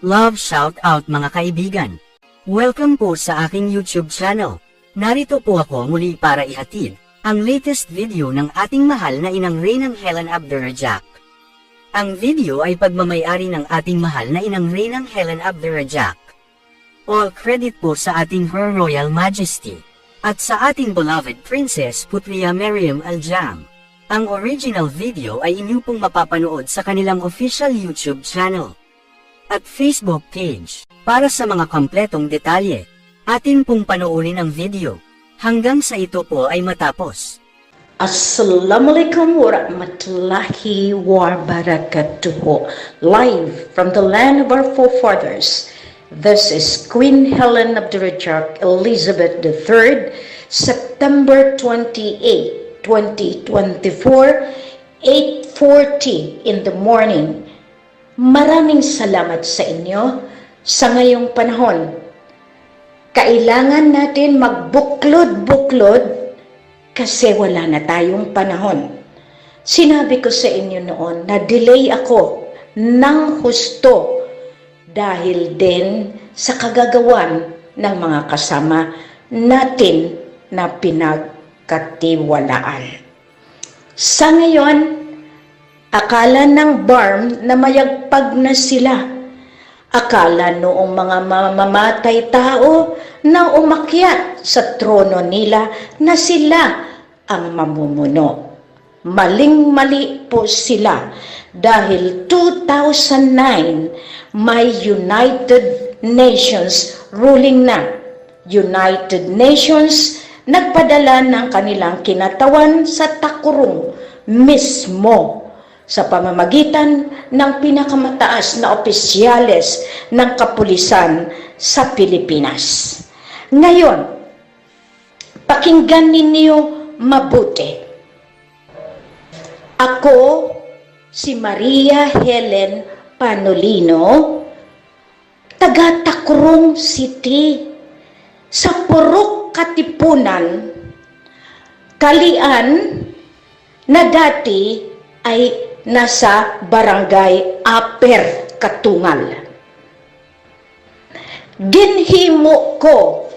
Love shout out mga kaibigan. Welcome po sa aking YouTube channel. Narito po ako muli para ihatid ang latest video ng ating mahal na inang Reynang Helen Abdurrajak. Ang video ay pagmamayari ng ating mahal na inang Reynang Helen Abdurrajak. All credit po sa ating Her Royal Majesty at sa ating beloved Princess Putria Miriam Aljam. Ang original video ay inyo pong mapapanood sa kanilang official YouTube channel at Facebook page. Para sa mga kompletong detalye, atin pong panoorin ang video. Hanggang sa ito po ay matapos. Assalamualaikum warahmatullahi wabarakatuh. Live from the land of our forefathers. This is Queen Helen of the Rajak Elizabeth III, September 28, 2024, 8.40 in the morning. Maraming salamat sa inyo sa ngayong panahon. Kailangan natin magbuklod-buklod kasi wala na tayong panahon. Sinabi ko sa inyo noon na delay ako ng husto dahil din sa kagagawan ng mga kasama natin na pinagkatiwalaan. Sa ngayon, akala ng barm na mayagpag na sila. Akala noong mga mamamatay tao na umakyat sa trono nila na sila ang mamumuno. Maling-mali po sila dahil 2009 may United Nations ruling na. United Nations nagpadala ng kanilang kinatawan sa takurong mismo sa pamamagitan ng pinakamataas na opisyales ng kapulisan sa Pilipinas. Ngayon, pakinggan ninyo mabuti. Ako, si Maria Helen Panolino, taga Takurong City, sa Purok Katipunan, Kalian, na dati ay nasa barangay Aper, Katungal. Ginhimo ko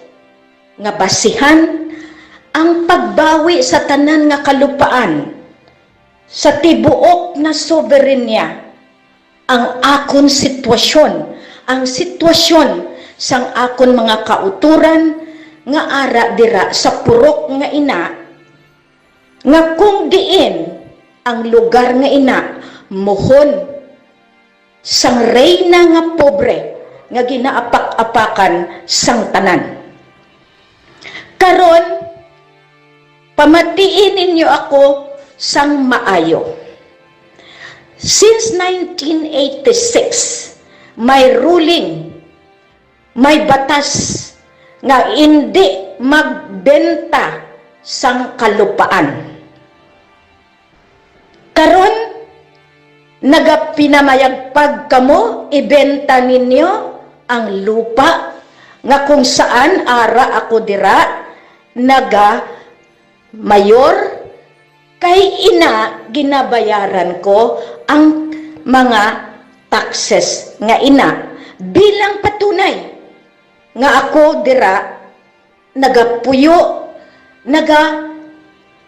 nga basihan ang pagbawi sa tanan nga kalupaan sa tibuok na soberenya ang akon sitwasyon, ang sitwasyon sang akon mga kauturan nga ara dira sa purok nga ina nga kung diin ang lugar nga ina mohon sang reyna nga pobre nga ginaapak-apakan sang tanan. Karon pamatiin ninyo ako sang maayo. Since 1986, may ruling, may batas nga hindi magbenta sang kalupaan. Karon nagapinamayagpag kamo ibenta ninyo ang lupa nga kung saan ara ako dira naga mayor kay ina ginabayaran ko ang mga taxes nga ina. Bilang patunay nga ako dira nagapuyo naga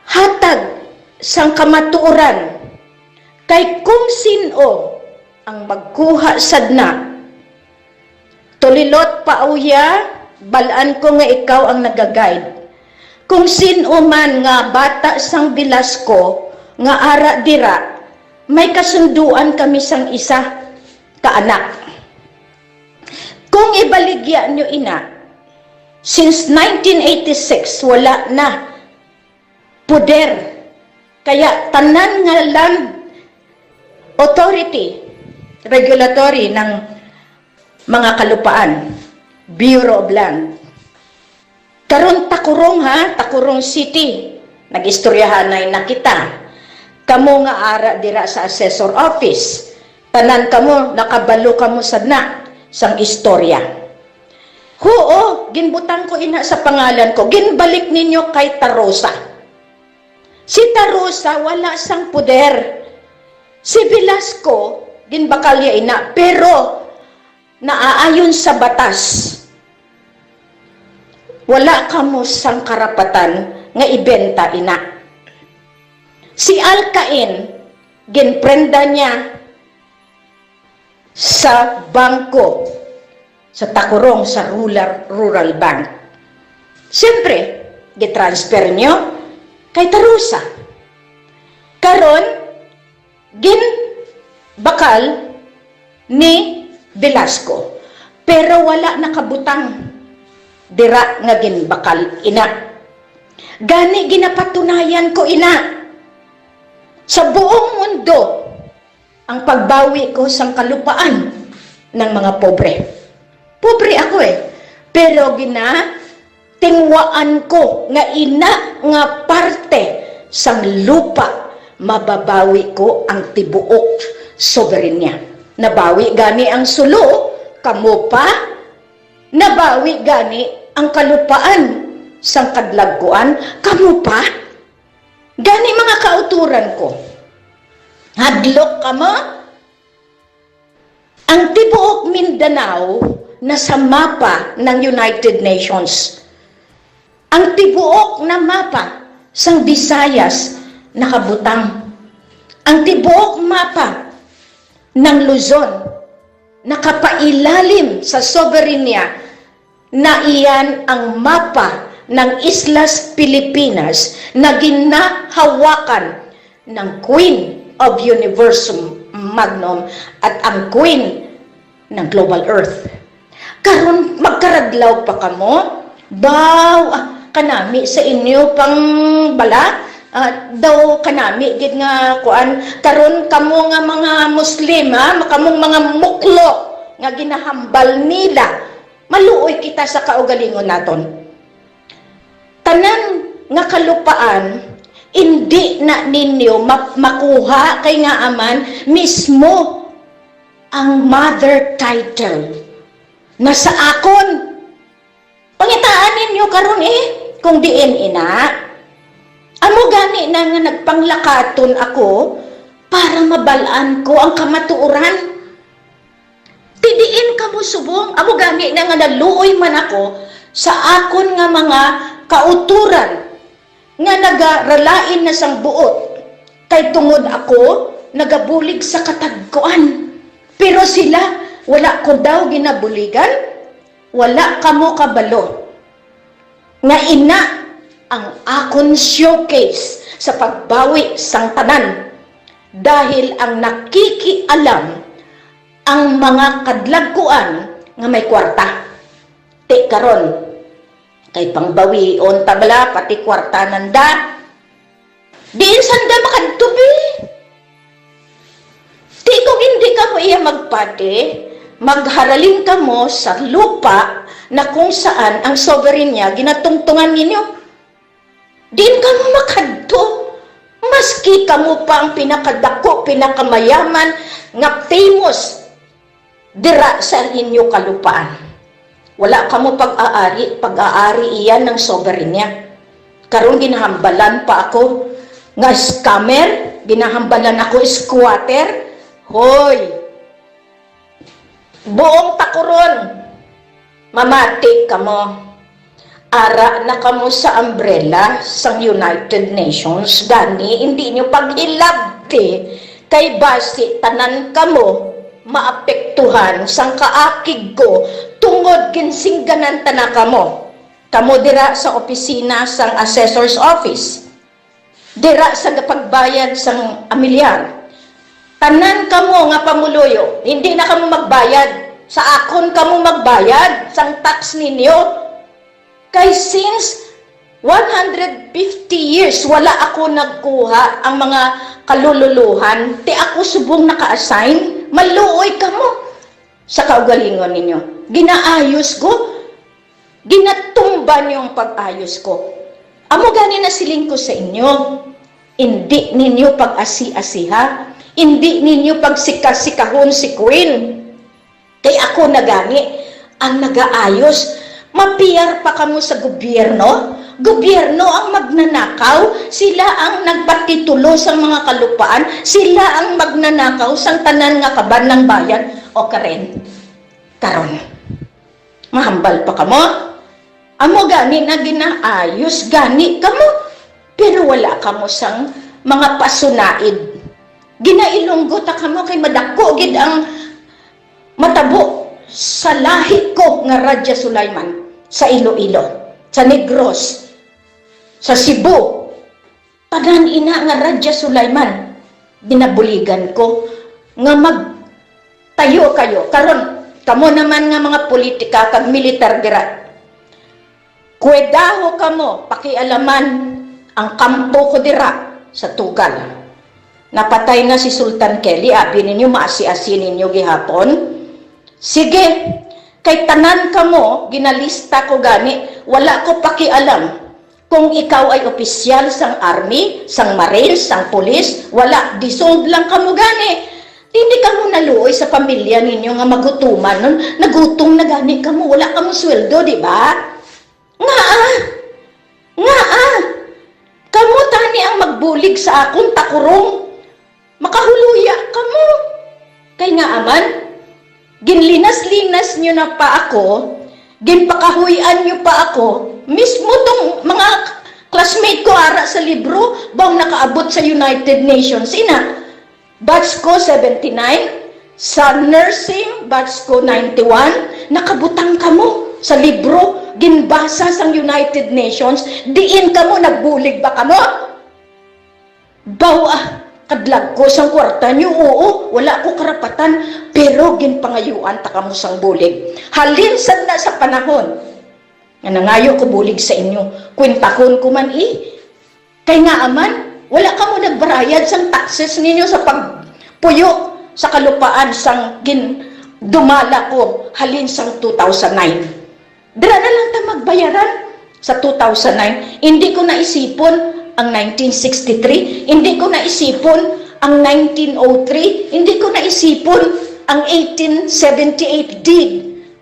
hatag sang kamatuoran kay kung sino ang magkuha sadna tulilot pauya balaan ko nga ikaw ang nagaguide kung sino man nga bata sang Bilasco nga ara dira may kasunduan kami sang isa ka anak kung ibaligya nyo ina since 1986 wala na poder kaya tanan nga land authority regulatory ng mga kalupaan Bureau of Land karon takurong ha takurong city nagistoryahan na kita kamo nga ara dira sa assessor office tanan kamo nakabalo kamo sadna sang istorya Huo, ginbutang ko ina sa pangalan ko. Ginbalik ninyo kay Tarosa. Si Tarosa wala sang puder. Si Velasco, ginbakalya ina. Pero, naaayon sa batas, wala kamo sang karapatan nga ibenta ina. Si Alcain, ginprenda niya sa bangko, sa takurong sa rural, rural bank. Siyempre, gitransfer niyo kay Tarusa. Karon, gin bakal ni Velasco. Pero wala nakabutang dira nga ginbakal ina. Gani ginapatunayan ko ina. Sa buong mundo, ang pagbawi ko sa kalupaan ng mga pobre. Pobre ako eh. Pero gina, tingwaan ko nga ina nga parte sang lupa mababawi ko ang tibuok soberenya. Nabawi gani ang sulo, kamo pa, nabawi gani ang kalupaan sang kadlagkuan, kamo pa. Gani mga kauturan ko. Hadlok ka mo? Ang tibuok Mindanao nasa mapa ng United Nations. Ang tibuok na mapa sang Visayas nakabutang. Ang tibuok mapa ng Luzon nakapailalim sa soberenya na iyan ang mapa ng Islas Pilipinas na ginahawakan ng Queen of Universum Magnum at ang Queen ng Global Earth. Karon magkaradlaw pa kamo? Baw, ah, kanami sa inyo pang bala? Ah, daw kanami gid nga kuan karon kamo nga mga Muslim ha, makamong mga muklo nga ginahambal nila. Maluoy kita sa kaugalingon naton. Tanan nga kalupaan hindi na ninyo ma- makuha kay nga aman mismo ang mother title nasa akon. Pangitaan ninyo karon eh kung diin ina. Amo gani na nga nagpanglakaton ako para mabalaan ko ang kamatuoran. Tidiin ka mo subong, amo gani na nga naluoy man ako sa akon nga mga kauturan nga nagaralain na sang buot. Kay tungod ako, nagabulig sa katagkuan. Pero sila, wala ko daw ginabuligan, wala kamo kabalo. Nga ina ang akon showcase sa pagbawi sang tanan dahil ang nakikialam ang mga kadlagkuan nga may kwarta. Ti karon kay pangbawi on tabla pati kwarta nanda. Diin sanda makadtubi. Ti kung hindi ka mo iya magpati, magharalin ka mo sa lupa na kung saan ang sovereign ginatungtungan ninyo. Din ka mo makadto. Maski ka mo pa ang pinakadako, pinakamayaman, nga famous dira sa inyo kalupaan. Wala ka mo pag-aari, pag-aari iyan ng sovereign niya. Karon ginahambalan pa ako nga scammer, ginahambalan ako squatter. Hoy! Buong takuron, mamati ka mo. Ara na kamo sa umbrella sa United Nations, gani hindi nyo pag-ilabti kay basi tanan kamo maapektuhan sang kaakig ko tungod ginsingganan tana kamo. Kamo dira sa opisina sang assessor's office. Dira sa pagbayad sang amilyar. Tanan kamo nga pamuloyo, hindi na kamo magbayad. Sa akon kamo magbayad sang tax ninyo. Kay since 150 years wala ako nagkuha ang mga kalululuhan, ti ako subong naka-assign, maluoy ka mo sa kaugalingon ninyo. Ginaayos ko, ginatumban yung pag-ayos ko. Amo gani na siling ko sa inyo. Hindi ninyo pag-asi-asiha. Hindi ninyo pagsikas-sikahon si Queen. Kay ako na gani ang nagaayos. Mapiyar pa kamo sa gobyerno. Gobyerno ang magnanakaw. Sila ang nagpatitulo sa mga kalupaan. Sila ang magnanakaw sa tanan nga kaban ng bayan. O karen. Karon, mahambal pa kamo. Amo gani na ginaayos gani kamo. Pero wala kamo sang mga pasunaid. Ginailunggo ta kamo kay madako gid ang matabo sa lahi ko nga Radya Sulaiman sa Iloilo, sa Negros, sa Cebu. Tanan ina nga Radya Sulaiman. Ginabuligan ko nga mag tayo kayo. Karon, kamo naman nga mga politika kag militar dira. Kwedaho kamo, pakialaman ang kampo ko dira sa Tugal. Napatay na si Sultan Kelly, abi ninyo maasi-asi ninyo gihapon. Sige, kay tanan kamo, ginalista ko gani, wala ko pakialam kung ikaw ay opisyal sang army, sang marines, sang pulis, wala, dissolve lang kamo gani. Hindi ka mo naluoy sa pamilya ninyo nga magutuman nun. Nagutom na gani ka mo. Wala ka mo sweldo, di ba? Nga ah! Nga ah! Kamu tani ang magbulig sa akong takurong. Makahuluya ka mo. Kay nga aman, ginlinas-linas nyo na pa ako, ginpakahuyan nyo pa ako, mismo tong mga classmate ko ara sa libro, bang nakaabot sa United Nations. Ina, batch ko 79, sa nursing, batch ko 91, nakabutang ka mo sa libro, ginbasa sa United Nations, diin ka mo, nagbulig ba ka mo? Baw ah, kadlag ko sang kwarta niyo, oo, wala ko karapatan, pero ginpangayuan ta kamo sang bulig. Halin sad na sa panahon, nga nangayo ko bulig sa inyo, kwintakon ko man eh, kay nga aman, wala ka mo nagbarayad sang taxes ninyo sa pagpuyo sa kalupaan sang gin dumala ko halin sang 2009. Dira na lang ta magbayaran sa 2009. Hindi ko naisipon ang 1963, hindi ko naisipon ang 1903, hindi ko naisipon ang 1878 deed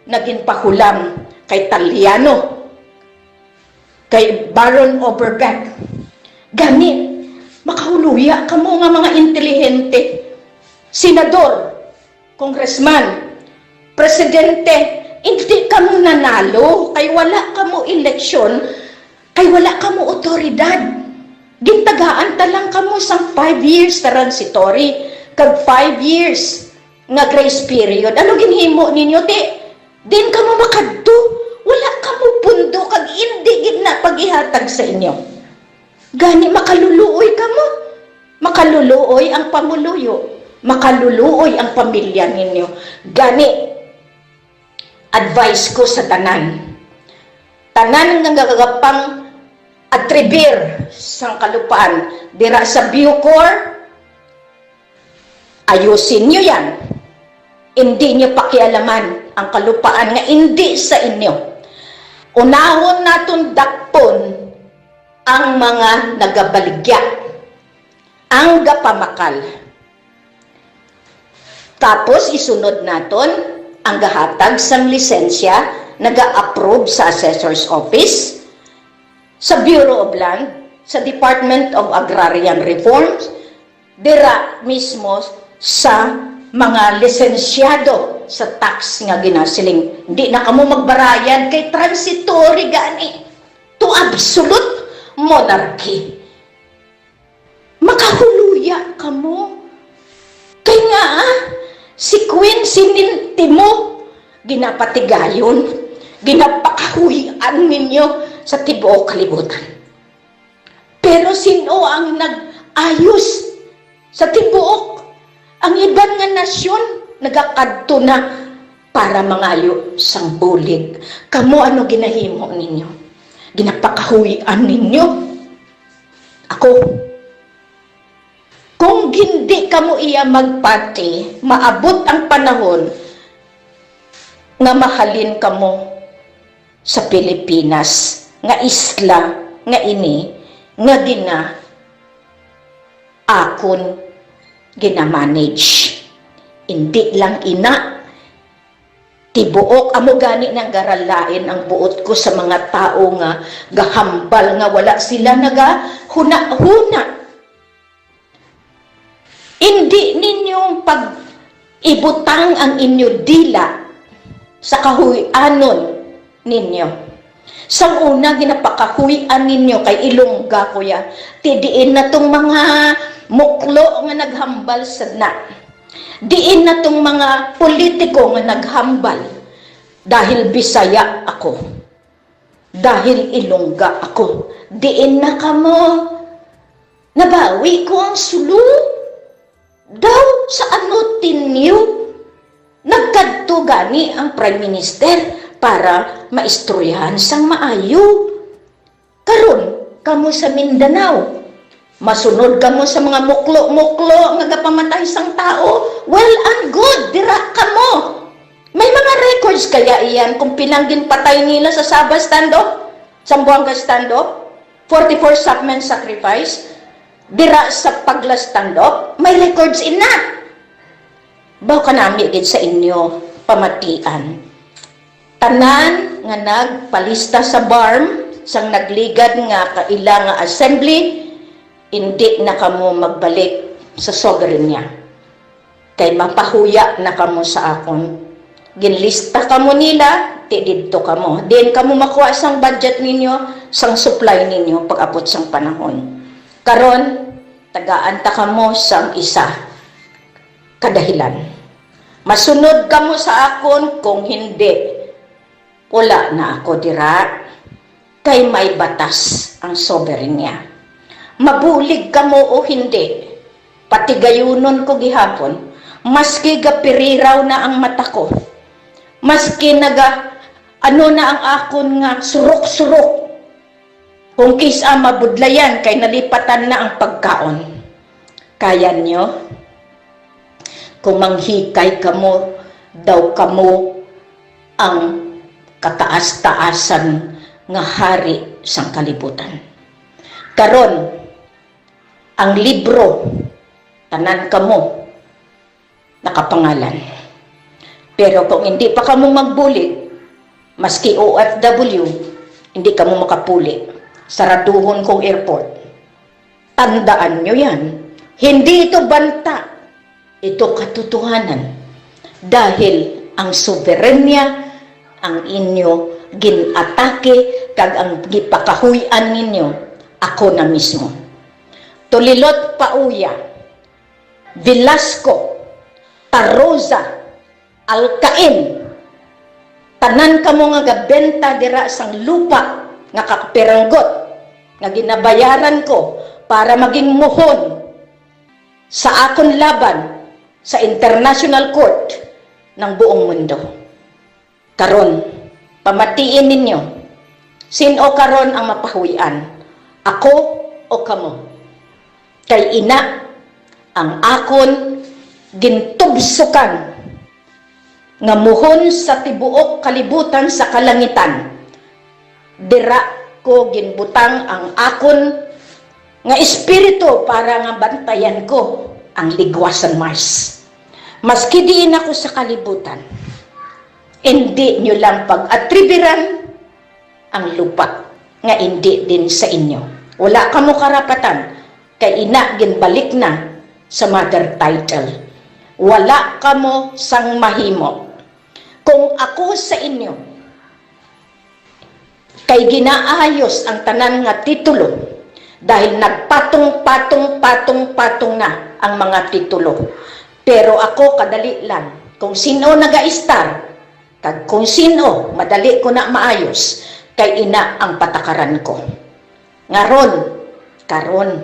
na ginpahulam kay Talyano, kay Baron Oberbeck. Gani, makahuluya ka mo nga mga intelihente, senador, congressman, presidente, hindi ka mo nanalo, kay wala ka mo eleksyon, kay wala ka mo otoridad. Gintagaan ta lang ka mo sang 5 years transitory, kag 5 years nga grace period. Ano ginhimo ninyo, ti? Din ka mo makadto, wala ka mo pundo, kag hindi gid na pag-ihatag sa inyo. Gani makaluluoy ka mo. Makaluluoy ang pamuluyo. Makaluluoy ang pamilya ninyo. Gani, advice ko sa tanan. Tanan nga gagapang atribir sang kalupaan dira sa Bucor, ayusin nyo yan. Hindi nyo pakialaman ang kalupaan nga hindi sa inyo. Unahon naton dakpon ang mga nagabaligya, ang gapamakal. Tapos isunod naton ang gahatag sang lisensya naga-approve sa assessor's office, sa Bureau of Land, sa Department of Agrarian Reforms, dira mismo sa mga lisensyado sa tax nga ginasiling. Hindi na kamo magbarayad kay transitory gani to absolute monarchy. Makahuluya ka mo. Kaya nga, si Queen sininti mo, ginapatigayon, ginapakahuyan ninyo sa tibuok kalibutan. Pero sino ang nag-ayos sa tibuok? Ang iban nga nasyon, nagakadto na para mangayo sang bulig. Kamo ano ginahimo ninyo? Ginapakahuyan ninyo? Ako, kung hindi ka mo iya magpati, maabot ang panahon nga mahalin ka mo sa Pilipinas, nga isla, nga ini, nga gina, akon, gina-manage. Hindi lang ina, tibuok amo gani ng garalain ang buot ko sa mga tao nga gahambal nga wala sila naga huna-huna hindi ninyong pag ibutang ang inyo dila sa kahuyanon ninyo. Sa una, ginapakahuyan ninyo kay Ilongga kuya. Tidiin na tong mga muklo nga naghambal sa na. Diin na tong mga politiko nga naghambal. Dahil Bisaya ako. Dahil Ilongga ako. Diin na kamo. Nabawi ko ang sulu. Daw sa ano tinyo? Nagkadto gani ang Prime Minister para maistoryahan sang maayo. Karon, kamo sa Mindanao. Masunod kamo sa mga muklo-muklo nga gapamatay sang tao. Well and good, dira kamo. May mga records kaya iyan kung pinanggin patay nila sa Sabah stand-up, Sambuanga stand-up, 44 Sapmen sacrifice, dira sa Pagla stand-up, may records ina. Baw ka gid sa inyo pamatian. Tanan nga nagpalista sa barm sang nagligad nga kaila nga assembly hindi na kamo magbalik sa sovereignty. Kay mapahuya na kamo sa akon. Ginlista kamo nila, ti didto kamo. Din kamo makuha sang budget ninyo, sang supply ninyo pag abot sang panahon. Karon tagaan ta kamo sang isa kadahilan. Masunod kamo sa akon kung hindi wala na ako dira kay may batas ang soberenya. Mabulig kamo o hindi, pati gayunon ko gihapon, maski gapiriraw na ang mata ko, maski naga ano na ang akon nga surok-surok, kung kisa mabudlayan kay nalipatan na ang pagkaon. Kaya nyo? Kung manghikay kamo, daw kamo ang kataas-taasan nga hari sang kalibutan. Karon, ang libro, tanan kamo, nakapangalan. Pero kung hindi pa kamo magbulig, maski OFW, hindi kamo makapuli. Saraduhon kong airport. Tandaan nyo yan. Hindi ito banta. Ito katotohanan. Dahil ang soberenya, ang inyo ginatake, kag ang gipakahuyan ninyo, ako na mismo. Tulilot Pauya, Velasco, Tarosa, Alcain, tanan kamo nga gabenta dira sang lupa nga kakapiranggot nga ginabayaran ko para maging muhon sa akon laban sa International Court ng buong mundo. Karon, pamatiin ninyo, sino karon ang mapahuyan? Ako o kamo? Kay ina, ang akon gintubsukan nga muhon sa tibuok kalibutan sa kalangitan. Dira ko ginbutang ang akon nga espiritu para nga bantayan ko ang ligwasan Mars. Maski diin ako sa kalibutan, hindi nyo lang pag-atribiran ang lupa nga hindi din sa inyo. Wala ka mo karapatan kay ina ginbalik na sa mother title. Wala ka mo sang mahimo. Kung ako sa inyo, kay ginaayos ang tanan nga titulo dahil nagpatong-patong-patong-patong na ang mga titulo. Pero ako kadali lang, kung sino naga-star, kag kung sino madali ko na maayos, kay ina ang patakaran ko. Ngaron, karon,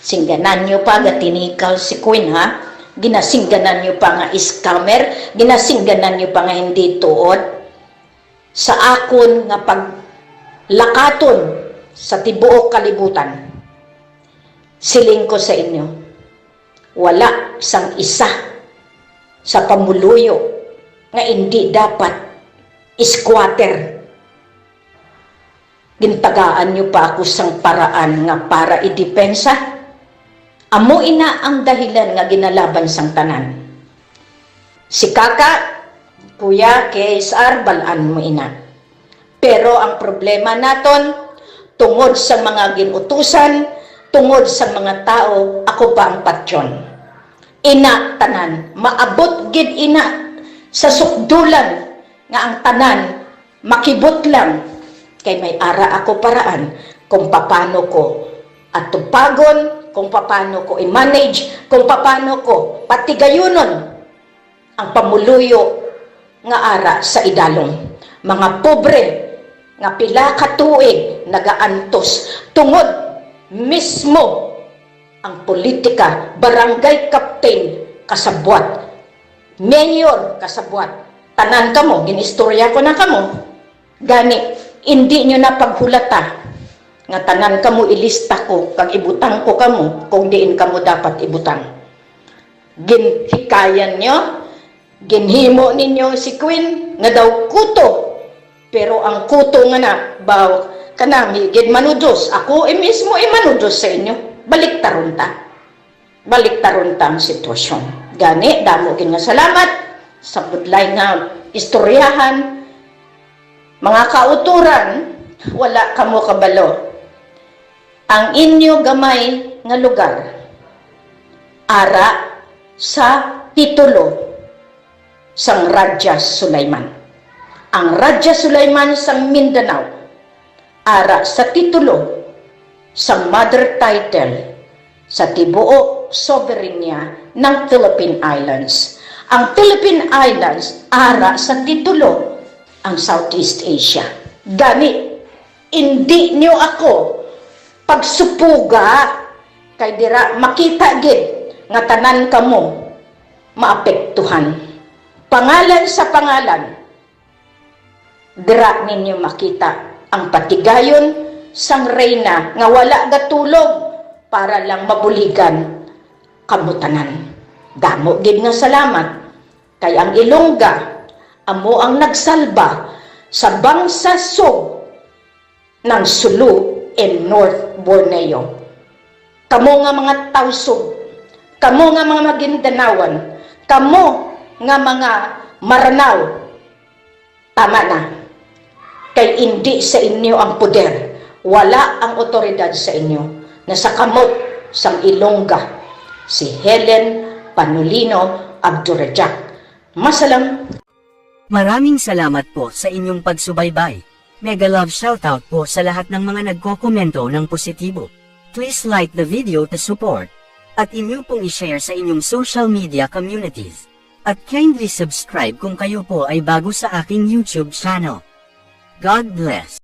singganan nyo pa nga tinikal si Queen ha, ginasingganan nyo pa nga scammer, ginasingganan nyo pa nga hindi tuod, sa akon nga paglakaton sa tibuok kalibutan, siling ko sa inyo, wala sang isa sa pamuluyo nga hindi dapat squatter. Gintagaan niyo pa ako sang paraan nga para idepensa. Amo ina ang dahilan nga ginalaban sang tanan. Si Kaka, Kuya, KSR, balaan mo ina. Pero ang problema naton, tungod sa mga ginutusan, tungod sa mga tao, ako pa ang patyon. Ina tanan, maabot gid ina sa sukdulan nga ang tanan makibot lang kay may ara ako paraan kung paano ko at tupagon, kung paano ko i-manage, kung paano ko patigayunon ang pamuluyo nga ara sa idalom. Mga pobre nga pila ka tuig nagaantos tungod mismo ang politika, barangay captain kasabwat, mayor kasabwat, tanan kamo, ginistorya ko na kamo, gani, hindi nyo na paghulata, nga tanan kamo ilista ko, kag ibutang ko kamo, kung diin kamo dapat ibutang. Ginhikayan nyo, ginhimo ninyo si Queen, nga daw kuto, pero ang kuto nga na, baw, kanami, gid manudos, ako eh mismo eh manudos sa inyo, balik taron ta. Balik taron ta ang sitwasyon. Gani, damo gid nga salamat sa budlay nga istoryahan, mga kauturan, wala kamo kabalo. Ang inyo gamay nga lugar, ara sa titulo sang Radya Sulaiman. Ang Radya Sulaiman sang Mindanao, ara sa titulo sang mother title sa tibuok soberenya ng Philippine Islands. Ang Philippine Islands ara sa titulo ang Southeast Asia. Gani, hindi niyo ako pagsupuga kay dira makita gid nga tanan kamo maapektuhan. Pangalan sa pangalan, dira ninyo makita ang patigayon sang reyna nga wala gatulog para lang mabuligan kamutanan. Damo gid nga salamat kay ang Ilongga amo ang nagsalba sa bangsa Sog ng Sulu in North Borneo. Kamo nga mga tawsog, kamo nga mga Magindanawan, kamo nga mga Maranaw, tama na. Kay hindi sa inyo ang poder, wala ang otoridad sa inyo. Nasa kamot sang Ilongga, si Helen Panulino Abdurajak. Masalam Maraming salamat po sa inyong pagsubaybay. Mega love shoutout po sa lahat ng mga nagkokomento ng positibo. Please like the video to support. At inyo pong ishare sa inyong social media communities. At kindly subscribe kung kayo po ay bago sa aking YouTube channel. God bless.